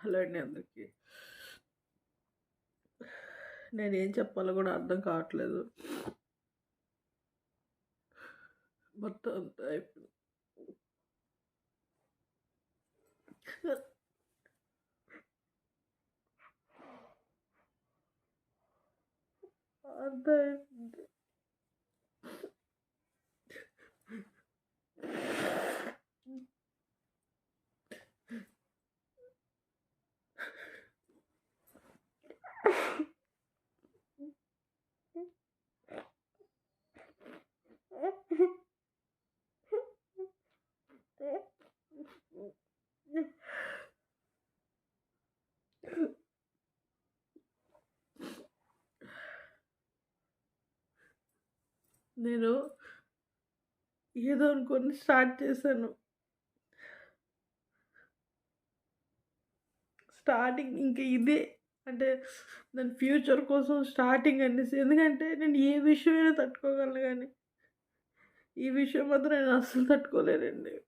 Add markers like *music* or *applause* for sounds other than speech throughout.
Hello అండి అందరికీ నేనేం చెప్పాలో కూడా అర్థం కావట్లేదు. మొత్తం అంతా అయిపోయింది. అంతా అయిపోయింది నేను ఏదో అనుకొని స్టార్ట్ చేశాను. స్టార్టింగ్ ఇంకా ఇదే. అంటే దాని ఫ్యూచర్ కోసం స్టార్టింగ్ అనేసి. ఎందుకంటే నేను ఏ విషయమైనా తట్టుకోగలను కానీ ఈ విషయం మాత్రం నేను అస్సలు తట్టుకోలేనండి.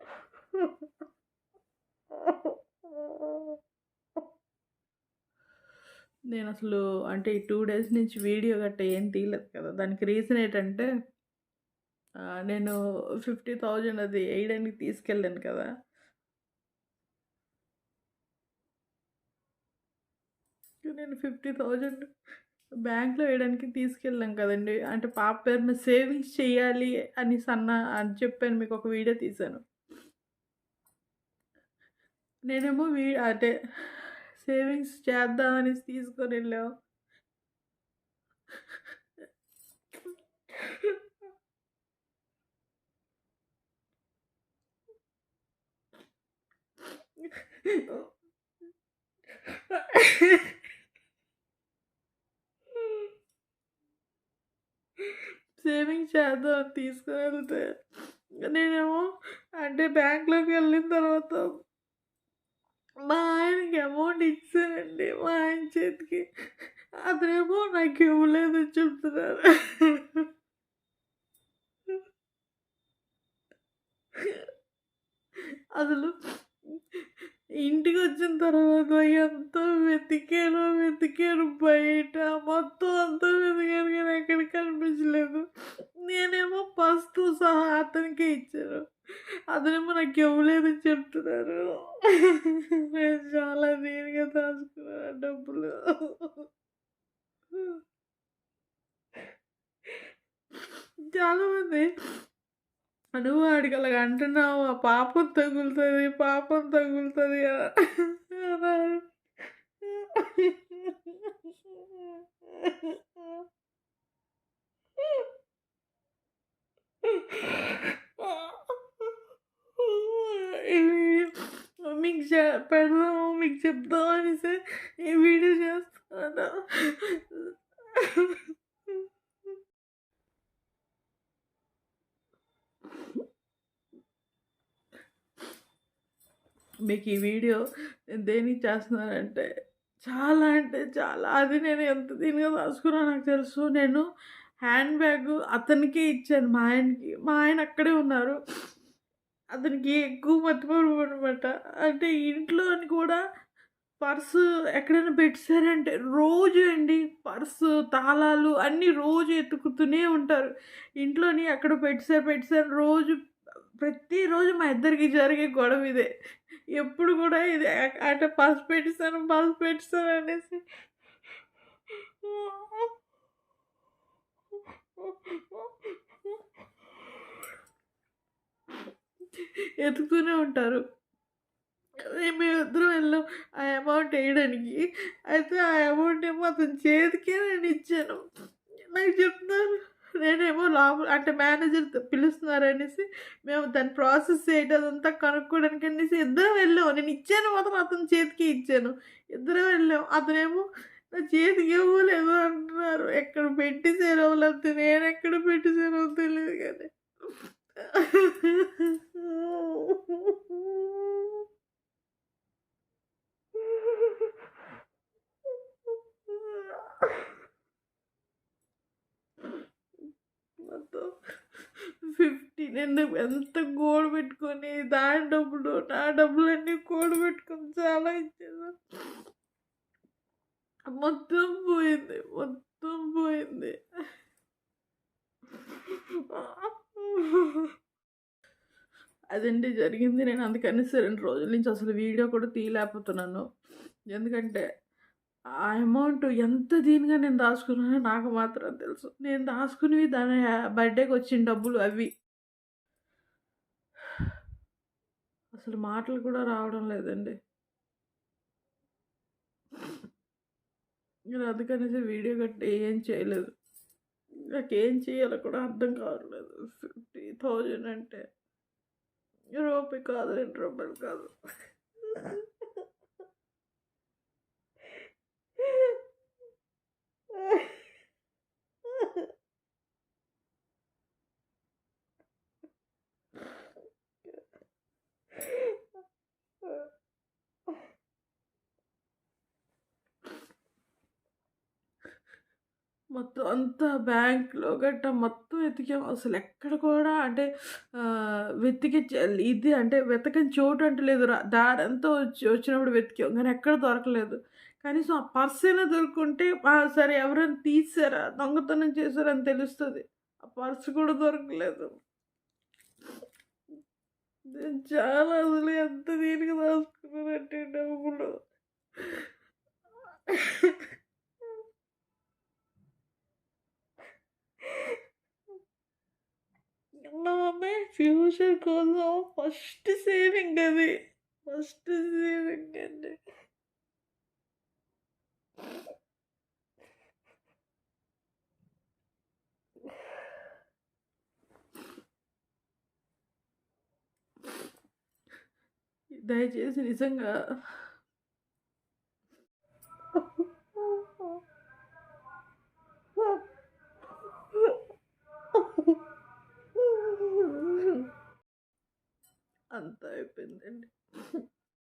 *laughs* నేను అసలు అంటే ఈ టూ డేస్ నుంచి వీడియో గట్ట ఏం తీయలేదు కదా. దానికి రీజన్ ఏంటంటే నేను ఫిఫ్టీ థౌజండ్ అది వేయడానికి తీసుకెళ్ళాను కదా. నేను ఫిఫ్టీ థౌజండ్ బ్యాంక్లో వేయడానికి తీసుకెళ్ళాం కదండి. అంటే పాప పేరు మీద సేవింగ్స్ చేయాలి అని సన్న అని చెప్పాను మీకు ఒక వీడియో తీశాను. నేనేమో వీ అంటే సేవింగ్స్ చేద్దామని తీసుకొని వెళ్ళాం సేవింగ్స్ చేద్దాం తీసుకుని వెళ్తే నేనేమో అంటే బ్యాంక్లోకి వెళ్ళిన తర్వాత మా ఆయనకి అమౌంట్ ఇచ్చానండి మా ఆయన చేతికి. అతనేమో నాకు ఇవ్వలేదని చెప్తున్నారు. అసలు ఇంటికి వచ్చిన తర్వాత ఎంతో వెతికాను వెతికాను. బయట మొత్తం అంతా వెతికాను కానీ ఎక్కడ కనిపించలేదు. నేనేమో పస్తు సహా అతనికే ఇచ్చాను. అతనేమో నాకు ఇవ్వలేదని చెప్తున్నారు నేను చాలా దీనిగా దాచుకున్నాను డబ్బులు చాలామంది నువ్వు వాడికి అలాగ అంటున్నావు ఆ పాపం తగులుతుంది పాపం తగులుతుంది అన్నారు. పెడదాము మీకు చెప్దాం అనేసి ఈ వీడియో చేస్తాను. మీకు ఈ వీడియో నేను దేనికి చేస్తున్నానంటే చాలా అంటే చాలా. అది నేను ఎంత దీనిగా దాచుకున్నా నాకు తెలుసు. నేను హ్యాండ్ బ్యాగ్ అతనికి ఇచ్చాను మా ఆయనకి. మా ఆయన అక్కడే ఉన్నారు. అతనికి ఎక్కువ మర్చిపోవడం అనమాట అంటే ఇంట్లోని కూడా పర్సు ఎక్కడైనా పెట్టారంటే రోజు అండి పర్సు తాళాలు అన్నీ రోజు ఎత్తుకుతూనే ఉంటారు. ఇంట్లోని ఎక్కడ పెట్టారు పెట్టారు రోజు ప్రతిరోజు మా ఇద్దరికి జరిగే గొడవ ఇదే. ఎప్పుడు కూడా ఇది అంటే పర్స్ పెట్టేసాను పసు పెట్టేసాను అనేసి. ఎత్తుకుతూనే ఉంటారు. మేము ఇద్దరం వెళ్ళాం ఆ అమౌంట్ వేయడానికి. అయితే ఆ అమౌంట్ ఏమో అతని చేతికే నేను ఇచ్చాను. నాకు చెప్తున్నారు నేనేమో లోపల అంటే మేనేజర్ పిలుస్తున్నారు అనేసి మేము దాని ప్రాసెస్ ఏంటి అదంతా కనుక్కోవడానికి అనేసి ఇద్దరం వెళ్ళాం. నేను ఇచ్చాను మాత్రం అతని చేతికి ఇచ్చాను. ఇద్దరం వెళ్ళాం. అతనేమో నా చేతికి ఇవ్వలేదు అంటున్నారు. ఎక్కడ పెట్టి లేకపోతే నేను ఎక్కడ పెట్టి సేరవు తెలియదు కానీ. ఫిఫ్టీన్ ఎందుకు? ఎంత కూడబెట్టుకొని దాని డబ్బులు నా డబ్బులన్నీ పెట్టుకొని చాలా ఇచ్చేసాను మొత్తం పోయింది మొత్తం పోయింది. అదండి జరిగింది. నేను అందుకనేసి రెండు రోజుల నుంచి అసలు వీడియో కూడా తీయలేకపోతున్నాను. ఎందుకంటే ఆ అమౌంట్ ఎంత దీనిగా నేను దాచుకున్నానో నాకు మాత్రం తెలుసు. నేను దాచుకునేవి దాని బర్త్డేకి వచ్చిన డబ్బులు అవి. అసలు మాటలు కూడా రావడం లేదండి. నేను అందుకనేసి వీడియో కట్టి ఏం చేయలేదు. నాకేం చేయాలో కూడా అర్థం కావట్లేదు. ఫిఫ్టీ థౌజండ్ అంటే రూపాయి కాదు రెండు రూపాయలు కాదు. *laughs* మొత్తం అంతా బ్యాంక్‌లో గట్టా మొత్తం వెతికాం. అసలు ఎక్కడ కూడా అంటే ఆహ్, వెతికే ఇది అంటే వెతకని చోటు అంటే లేదు. దారి అంతా వచ్చి వచ్చినప్పుడు వెతికాం. కానీ ఎక్కడ దొరకలేదు. కనీసం ఆ పర్స్ అయినా దొరుకుంటే సరే ఎవరైనా తీసారా దొంగతనం చేశారా అని తెలుస్తుంది ఆ పర్స్ కూడా దొరకలేదు. నేను చాలా అసలు ఎంత దీనికి దాచుకున్నానంటే డబ్బులు. నా మమ్మీ ఫ్యూచర్ కోసం ఫస్ట్ సేవింగ్ అది. ఫస్ట్ సేవింగ్ అండి. దయచేసి నిజంగా అంతా అయిపోయిందండి.